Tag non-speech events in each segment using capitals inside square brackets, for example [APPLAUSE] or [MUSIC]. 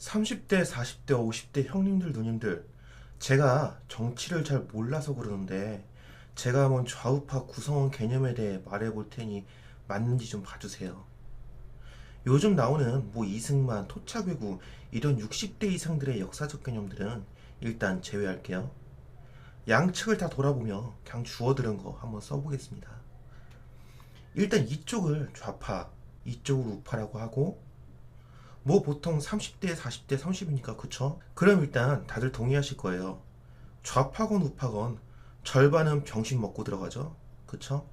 30대, 40대, 50대 형님들, 누님들, 제가 정치를 잘 몰라서 그러는데, 제가 한번 좌우파 구성원 개념에 대해 말해 볼 테니 맞는지 좀 봐주세요. 요즘 나오는 뭐 이승만, 토착외구 이런 60대 이상들의 역사적 개념들은 일단 제외할게요. 양측을 다 돌아보며 그냥 주워 들은 거 한번 써보겠습니다. 일단 이쪽을 좌파, 이쪽을 우파라고 하고 뭐 보통 30대, 40대, 30이니까 그쵸? 그럼 일단 다들 동의하실 거예요. 좌파건 우파건 절반은 병신 먹고 들어가죠. 그쵸?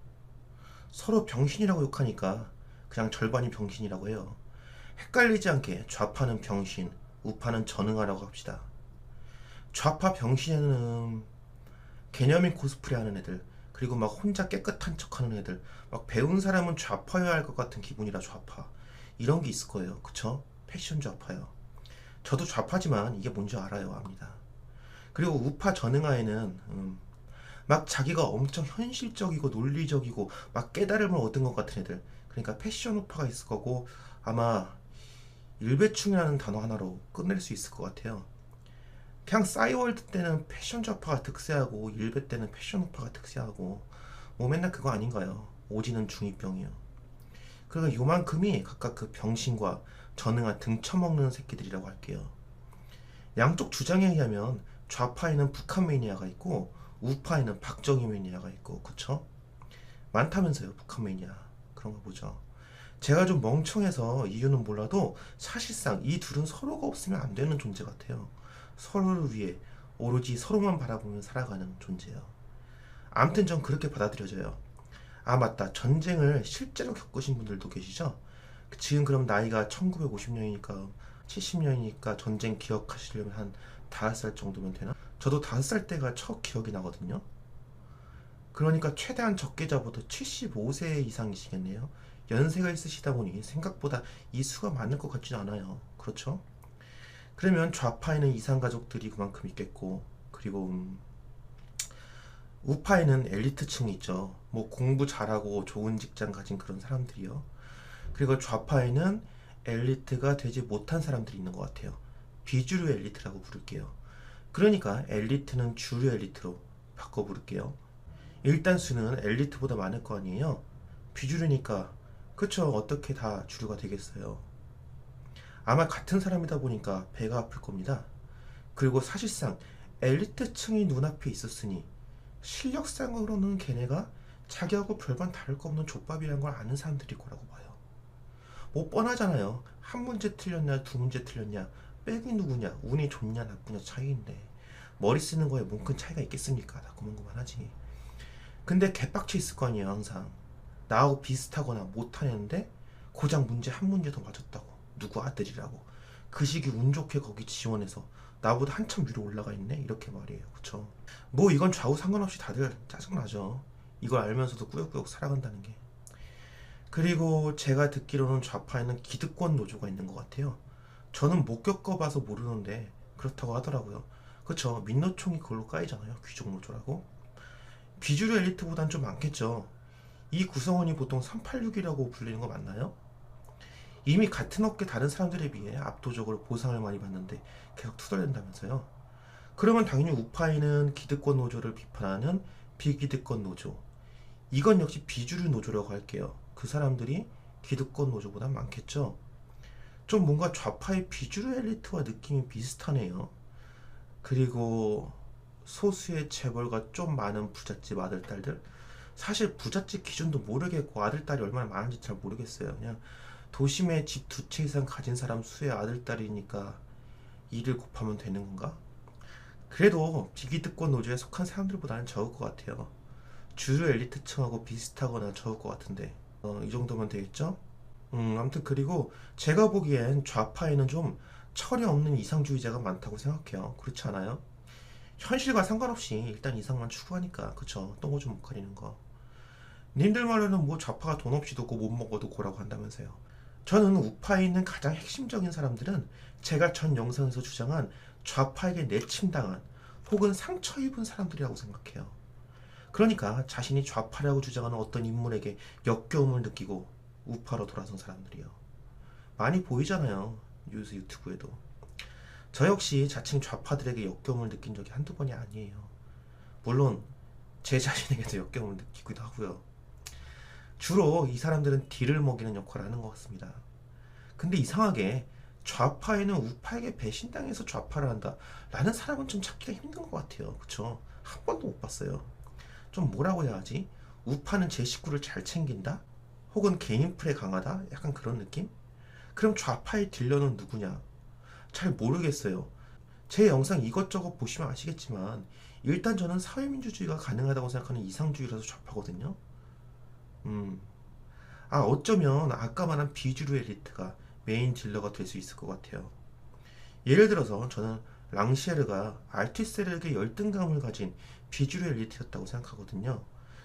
서로 병신이라고 욕하니까 그냥 절반이 병신이라고 해요. 헷갈리지 않게 좌파는 병신, 우파는 전응하라고 합시다. 좌파 병신에는 개념인 코스프레 하는 애들, 그리고 막 혼자 깨끗한 척 하는 애들, 막 배운 사람은 좌파여야 할 것 같은 기분이라 좌파. 이런 게 있을 거예요. 그쵸? 패션 좌파요. 저도 좌파지만 이게 뭔지 알아요. 압니다. 그리고 우파 전응하에는 음, 막 자기가 엄청 현실적이고 논리적이고 막 깨달음을 얻은 것 같은 애들 그러니까 패션 우파가 있을 거고 아마 일배충이라는 단어 하나로 끝낼 수 있을 것 같아요 그냥 싸이월드 때는 패션 좌파가 득세하고 일배 때는 패션 우파가 득세하고 뭐 맨날 그거 아닌가요 오지는 중2병이요 그리고 요만큼이 각각 그 병신과 전응한 등쳐먹는 새끼들이라고 할게요. 양쪽 주장에 의하면 좌파에는 북한 매니아가 있고 우파에는 박정희 매니아가 있고 그쵸? 많다면서요 북한 매니아. 그런 거 보죠. 제가 좀 멍청해서 이유는 몰라도 사실상 이 둘은 서로가 없으면 안 되는 존재 같아요. 서로를 위해 오로지 서로만 바라보며 살아가는 존재예요. 아무튼 전 그렇게 받아들여져요. 아 맞다. 전쟁을 실제로 겪으신 분들도 계시죠? 지금 그럼 나이가 1950년이니까 70년이니까 전쟁 기억하시려면 한 5살 정도면 되나? 저도 5살 때가 첫 기억이 나거든요. 그러니까 최대한 적게 잡아도 75세 이상이시겠네요. 연세가 있으시다 보니 생각보다 이 수가 많을 것 같지는 않아요. 그렇죠? 그러면 좌파에는 이상 가족들이 그만큼 있겠고, 그리고 음, 우파에는 엘리트층이 있죠. 뭐 공부 잘하고 좋은 직장 가진 그런 사람들이요. 그리고 좌파에는 엘리트가 되지 못한 사람들이 있는 것 같아요. 비주류 엘리트라고 부를게요. 그러니까 엘리트는 주류 엘리트로 바꿔 부를게요. 일단 수는 엘리트보다 많을 거 아니에요. 비주류니까 그쵸 어떻게 다 주류가 되겠어요. 아마 같은 사람이다 보니까 배가 아플 겁니다. 그리고 사실상 엘리트층이 눈앞에 있었으니 실력상으로는 걔네가 자기하고 별반 다를 거 없는 족밥이라는 걸 아는 사람들일 거라고 봐요. 뭐 뻔하잖아요. 한 문제 틀렸냐, 두 문제 틀렸냐, 백이 누구냐, 운이 좋냐, 나쁘냐 차이인데 머리 쓰는 거에 뭔 큰 차이가 있겠습니까? 다 그만그만하지. 근데 개빡쳐 있을 거 아니에요, 항상. 나하고 비슷하거나 못하는데 고작 문제 한 문제 더 맞았다고. 누구 아들이라고. 그 시기 운 좋게 거기 지원해서 나보다 한참 위로 올라가 있네? 이렇게 말이에요. 그쵸? 뭐 이건 좌우 상관없이 다들 짜증나죠. 이걸 알면서도 꾸역꾸역 살아간다는 게. 그리고 제가 듣기로는 좌파에는 기득권 노조가 있는 것 같아요. 저는 못 겪어봐서 모르는데 그렇다고 하더라고요. 그쵸? 민노총이 그걸로 까이잖아요. 귀족 노조라고. 비주류 엘리트보단 좀 많겠죠. 이 구성원이 보통 386이라고 불리는 거 맞나요? 이미 같은 업계 다른 사람들에 비해 압도적으로 보상을 많이 받는데 계속 투덜댄다면서요. 그러면 당연히 우파에는 기득권 노조를 비판하는 비기득권 노조. 이건 역시 비주류 노조라고 할게요. 그 사람들이 기득권 노조보다 많겠죠. 좀 뭔가 좌파의 비주류 엘리트와 느낌이 비슷하네요. 그리고 소수의 재벌과 좀 많은 부잣집 아들, 딸들. 사실 부잣집 기준도 모르겠고 아들, 딸이 얼마나 많은지 잘 모르겠어요. 그냥 도심에 집 두 채 이상 가진 사람 수의 아들, 딸이니까 일을 곱하면 되는 건가? 그래도 비기득권 노조에 속한 사람들보다는 적을 것 같아요. 주류 엘리트층하고 비슷하거나 적을 것 같은데 어, 이 정도면 되겠죠? 음, 아무튼 그리고 제가 보기엔 좌파에는 좀 철이 없는 이상주의자가 많다고 생각해요. 그렇지 않아요? 현실과 상관없이 일단 이상만 추구하니까 그쵸? 똥오줌 못 가리는 거. 님들 말로는 뭐 좌파가 돈 없이 두고 못 먹어도 고라고 한다면서요. 저는 우파에 있는 가장 핵심적인 사람들은 제가 전 영상에서 주장한 좌파에게 내침당한 혹은 상처 입은 사람들이라고 생각해요. 그러니까 자신이 좌파라고 주장하는 어떤 인물에게 역겨움을 느끼고 우파로 돌아선 사람들이요. 많이 보이잖아요. 뉴스 유튜브에도. 저 역시 자칭 좌파들에게 역겨움을 느낀 적이 한두 번이 아니에요. 물론 제 [LAUGHS] 자신에게도 역겨움을 느끼기도 하고요. 주로 이 사람들은 딜을 먹이는 역할을 하는 것 같습니다. 근데 이상하게 좌파에는 우파에게 배신당해서 좌파를 한다 라는 사람은 좀 찾기가 힘든 것 같아요. 그쵸? 한 번도 못 봤어요. 좀 뭐라고 해야 하지? 우파는 제 식구를 잘 챙긴다? 혹은 개인플에 강하다? 약간 그런 느낌? 그럼 좌파의 딜러는 누구냐? 잘 모르겠어요. 제 영상 이것저것 보시면 아시겠지만 일단 저는 사회민주주의가 가능하다고 생각하는 이상주의라서 좌파거든요. 음. 아 어쩌면 아까 말한 비주류 엘리트가 메인 딜러가 될 수 있을 것 같아요. 예를 들어서 저는 랑시에르가 알티셀에게 열등감을 가진 비주류 엘리트였다고 생각하거든요.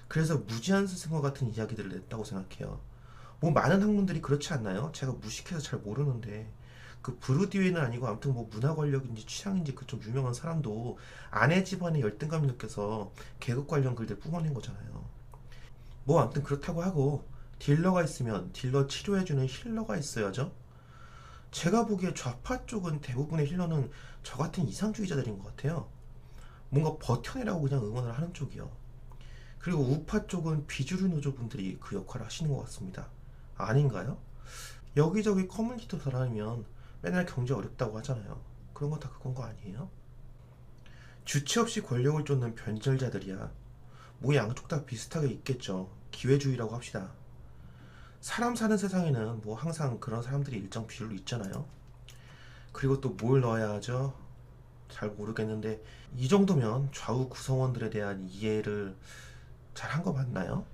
그래서 무지한 스승과 같은 이야기들을 냈다고 생각해요. 뭐 많은 학문들이 그렇지 않나요? 제가 무식해서 잘 모르는데 그 브루디웨는 아니고 아무튼 뭐 문화 권력인지 취향인지 그 좀 유명한 사람도 아내 집안에 열등감을 느껴서 계급 관련 글들 뿜어낸 거잖아요. 뭐 아무튼 그렇다고 하고 딜러가 있으면 딜러 치료해주는 힐러가 있어야죠. 제가 보기에 좌파 쪽은 대부분의 힐러는 저 같은 이상주의자들인 것 같아요. 뭔가 버텨내라고 그냥 응원을 하는 쪽이요. 그리고 우파 쪽은 비주류 노조분들이 그 역할을 하시는 것 같습니다. 아닌가요? 여기저기 커뮤니티도 다니면 맨날 경제 어렵다고 하잖아요. 그런 거다 그건 거 아니에요? 주체 없이 권력을 쫓는 변절자들이야. 뭐 양쪽 다 비슷하게 있겠죠. 기회주의라고 합시다. 사람 사는 세상에는 뭐 항상 그런 사람들이 일정 비율로 있잖아요. 그리고 또 뭘 넣어야 하죠? 잘 모르겠는데 이 정도면 좌우 구성원들에 대한 이해를 잘 한 거 맞나요?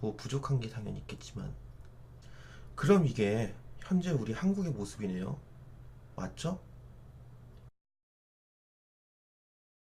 뭐 부족한 게 당연히 있겠지만 그럼 이게 현재 우리 한국의 모습이네요. 맞죠?